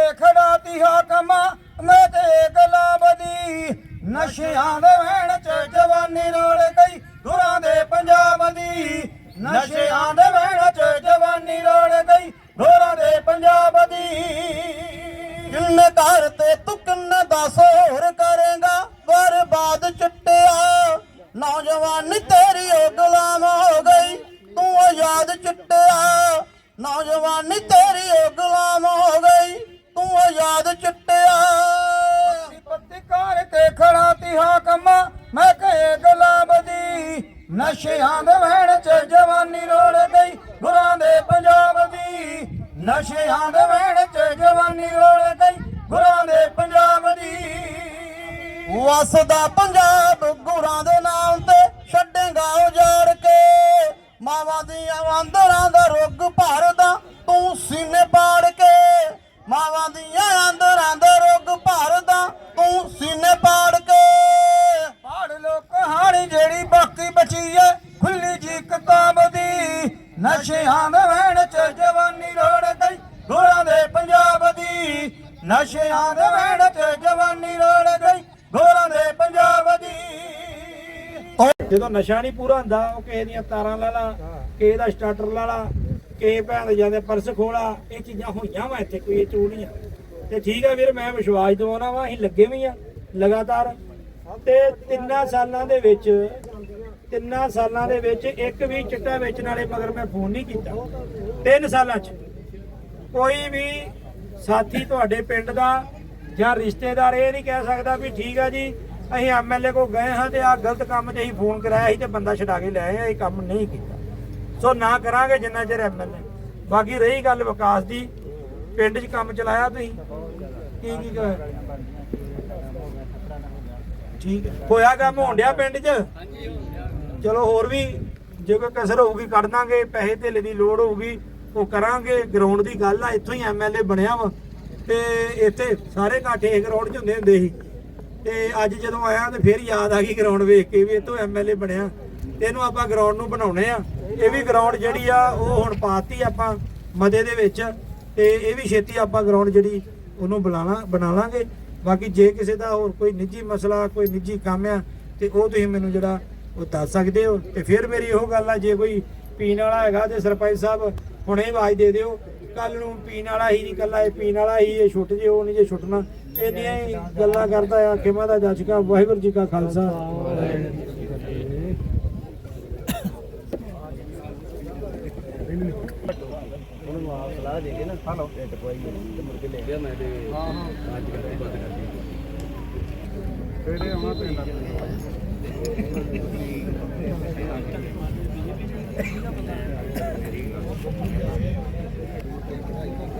ਕੇ ਖੜਾਤੀ ਹਾਕਮ ਮੈਂ ਤੇ ਗਲਾਬਦੀ ਨਸ਼ਿਆਂ ਦੇ ਵਹਿਣ ਚ ਜਵਾਨੀ ਰੋੜ ਗਈ, ਗੁਰਾਂ ਦੇ ਪੰਜਾਬ ਦੀ। ਨਸ਼ਿਆਂ ਦੇ ਵਹਿਣ ਚ ਜਵਾਨੀ ਰੋੜ ਗਈ, ਗੁਰਾਂ ਦੇ ਪੰਜਾਬ ਦੀ। ਕਿੰਨੇ ਘਰ ਤੇ ਤੂੰ ਕਿੰਨੇ ਦਸ ਹੋਰ ਕਰੇਗਾ ਬਰਬਾਦ ਚੁੱਟਿਆ। ਨੌਜਵਾਨੀ ਤੇਰੀ ਉਹ ਗੁਲਾਮ ਹੋ ਗਈ, ਤੂੰ ਆਜ਼ਾਦ ਚੁੱਟਿਆ। ਨੌਜਵਾਨੀ ਤੇਰੀ ਉਹ ਚਿੱਟਿਆ। ਪੱਤੀ ਕਾਰ ਕੇ ਖੜਾ ਤੀ ਹਾਕਮ ਮੈਂ ਕਹੇ ਗੁਲਾਬ ਦੀ ਨਸ਼ਿਆਂ ਦੇ ਵਹਿਣ ਚ ਜਵਾਨੀ ਰੋੜ ਗਈ। ਗੁਰਾਂ ਦੇ ਪੰਜਾਬ ਦੀ ਨਸ਼ਿਆਂ ਦੇ ਵਹਿਣ ਚ ਜਵਾਨੀ ਰੋੜ ਗਈ। ਗੁਰਾਂ ਦੇ ਪੰਜਾਬ ਦੀ ਵਸਦਾ ਪੰਜਾਬ ਗੁਰਾਂ ਦੇ ਨਾਮ ਤੇ ਛੱਡੇਗਾ ਉਜਾੜ ਕੇ। ਮਾਵਾਂ ਦੀਆਂ ਆਂਦਰਾਂ ਦਾ ਰੁੱਗ ਨਸ਼ਿਆਂ ਚ ਜਵਾਨੀ ਰੋੜ ਗਈ। ਗੋਰਾਂ ਦੇ ਪੰਜਾਬ ਦੀ ਨਸ਼ਿਆਂ ਦੇ ਵਹਿਣ ਚ ਜਵਾਨੀ ਰੋੜ ਗਈ। ਗੋਰਾਂ ਦੇ ਪੰਜਾਬ ਦੀ ਜਦੋਂ ਨਸ਼ਾ ਨਹੀਂ ਪੂਰਾ ਹੁੰਦਾ, ਉਹ ਕਿਸੇ ਦੀਆਂ ਤਾਰਾਂ ਲਾ ਲਾ, ਕਿਸੇ ਦਾ ਸਟਾਰਟਰ ਲਾ ਲਾ, ਕਿਸੇ ਭੈਣ ਦੇ ਜਾਂਦੇ ਪਰਸ ਖੋਲਾ, ਇਹ ਚੀਜ਼ਾਂ ਹੋਈਆਂ ਵਾ ਇੱਥੇ, ਕੋਈ ਇਹ ਚੂ ਤੇ ਠੀਕ ਆ ਵੀਰ, ਮੈਂ ਵਿਸ਼ਵਾਸ ਦਿਵਾਉਣਾ ਵਾ, ਅਸੀਂ ਲੱਗੇ ਵੀ ਆ ਲਗਾਤਾਰ। ਤੇ ਤਿੰਨਾਂ ਸਾਲਾਂ ਦੇ ਵਿੱਚ ਤਿੰਨਾਂ ਸਾਲਾਂ ਦੇ ਵਿੱਚ ਇੱਕ ਵੀ ਚਿੱਟਾ ਵੇਚਣ ਵਾਲੇ ਮਗਰ ਮੈਂ ਫੋਨ ਨਹੀਂ ਕੀਤਾ। ਤਿੰਨ ਸਾਲਾਂ 'ਚ ਕੋਈ ਵੀ ਸਾਥੀ ਤੁਹਾਡੇ ਪਿੰਡ ਦਾ ਜਾਂ ਰਿਸ਼ਤੇਦਾਰ ਇਹ ਨਹੀਂ ਕਹਿ ਸਕਦਾ ਵੀ ਠੀਕ ਆ ਜੀ, ਅਸੀਂ ਐਮਐਲਏ ਕੋ ਗਏ ਹਾਂ ਤੇ ਆ ਗਲਤ ਕੰਮ 'ਚ ਅਸੀਂ ਫੋਨ ਕਰਾਇਆ ਸੀ ਤੇ ਬੰਦਾ ਛਡਾ ਕੇ ਲੈ ਆਏ ਇਹ ਕੰਮ ਨਹੀਂ ਕੀਤਾ। ਸੋ ਨਾ ਕਰਾਂਗੇ ਜਿੰਨਾ ਚਿਰ ਐਮਐਲਏ ਬਾਕੀ ਰਹੀ ਗੱਲ ਵਿਕਾਸ ਦੀ, ਪਿੰਡ 'ਚ ਕੰਮ ਚਲਾਇਆ ਤੁਸੀਂ? ਕੀ ਕੀ ਠੀਕ ਹੋਇਆ ਕੰਮ ਹੋਣ ਡਿਆ ਪਿੰਡ 'ਚ? ਚਲੋ ਹੋਰ ਵੀ ਜੇ ਕੋਈ ਕਸਰ ਹੋਊਗੀ ਕੱਢ ਦਾਂਗੇ, ਪੈਸੇ ਧੇਲੇ ਦੀ ਲੋੜ ਹੋਊਗੀ, ਉਹ ਕਰਾਂਗੇ। ਗਰਾਊਂਡ ਦੀ ਗੱਲ ਆ, ਇੱਥੋਂ ਹੀ ਐਮਐਲਏ ਬਣਿਆ ਵਾ। ਤੇ ਇੱਥੇ ਸਾਰੇ ਘਾਟੇ ਗਰਾਊਂਡ 'ਚ ਹੁੰਦੇ ਹੁੰਦੇ ਸੀ। ਤੇ ਅੱਜ ਜਦੋਂ ਆਇਆ ਤੇ ਫਿਰ ਯਾਦ ਆ ਗਈ ਗਰਾਊਂਡ ਵੇਖ ਕੇ ਵੀ ਇੱਥੋਂ ਐਮਐਲਏ ਬਣਿਆ। ਇਹਨੂੰ ਆਪਾਂ ਗਰਾਊਂਡ ਨੂੰ ਬਣਾਉਣੇ ਆ। ਇਹ ਵੀ ਗਰਾਊਂਡ ਜਿਹੜੀ ਆ, ਉਹ ਹੁਣ ਪਾਤੀ ਆਪਾਂ ਮਦੇ ਦੇ ਵਿੱਚ। ਤੇ ਇਹ ਵੀ ਛੇਤੀ ਆਪਾਂ ਗਰਾਊਂਡ ਜਿਹੜੀ, ਉਹਨੂੰ ਬਣਾਣਾ ਬਣਾ ਲਾਂਗੇ। ਬਾਕੀ ਜੇ ਕਿਸੇ ਦਾ ਹੋਰ ਕੋਈ ਨਿੱਜੀ ਮਸਲਾ, ਕੋਈ ਨਿੱਜੀ ਕੰਮ ਆ, ਤੇ ਉਹ ਤੁਸੀਂ ਮੈਨੂੰ ਜਿਹੜਾ ਉਹ ਦੱਸ ਸਕਦੇ ਹੋ? ਤੇ ਫਿਰ ਮੇਰੀ ਇਹੋ ਗੱਲ ਆ, ਜੇ ਕੋਈ ਪੀਣ ਵਾਲਾ ਹੈਗਾ ਤੇ ਸਰਪੰਚ ਸਾਹਿਬ ਹੁਣੇ ਆਵਾਜ਼ ਦੇ ਦਿਓ। ਕੱਲ ਨੂੰ ਪੀਣ ਵਾਲਾ ਹੀ ਨਹੀਂ ਕੱਲਾ ਇਹ ਪੀਣ ਵਾਲਾ ਹੀ, ਇਹ ਛੁੱਟ ਜੇ, ਉਹ ਨਹੀਂ ਜੇ ਛੁੱਟਣਾ। ਇੰਨੀਆਂ ਹੀ ਗੱਲਾਂ ਕਰਦਾ ਆ, ਖਿਮਾ ਦਾ ਜੱਜ ਵਾਹਿਗੁਰੂ ਜੀ ਕਾ ਖਾਲਸਾ। ਉਹਨੂੰ ਆਪ ਸਲਾਹ ਦੇ ਕੇ ਨਾ ਹਲੋ ਟਿੱਟ ਪਵਾਈ ਤੇ ਮੁੜ ਲੈ ਗਿਆ ਮੈਂ ਤੇ ਹਾਂ ਹਾਂ ਅੱਜ ਕੱਲ੍ਹ ਬੰਦ ਕਰ ਦਿੱਤੀ ਕਿਹੜੇ ਆਉਣਾ ਪਿੰਡ? ਬੀਬੀ ਵੇਖ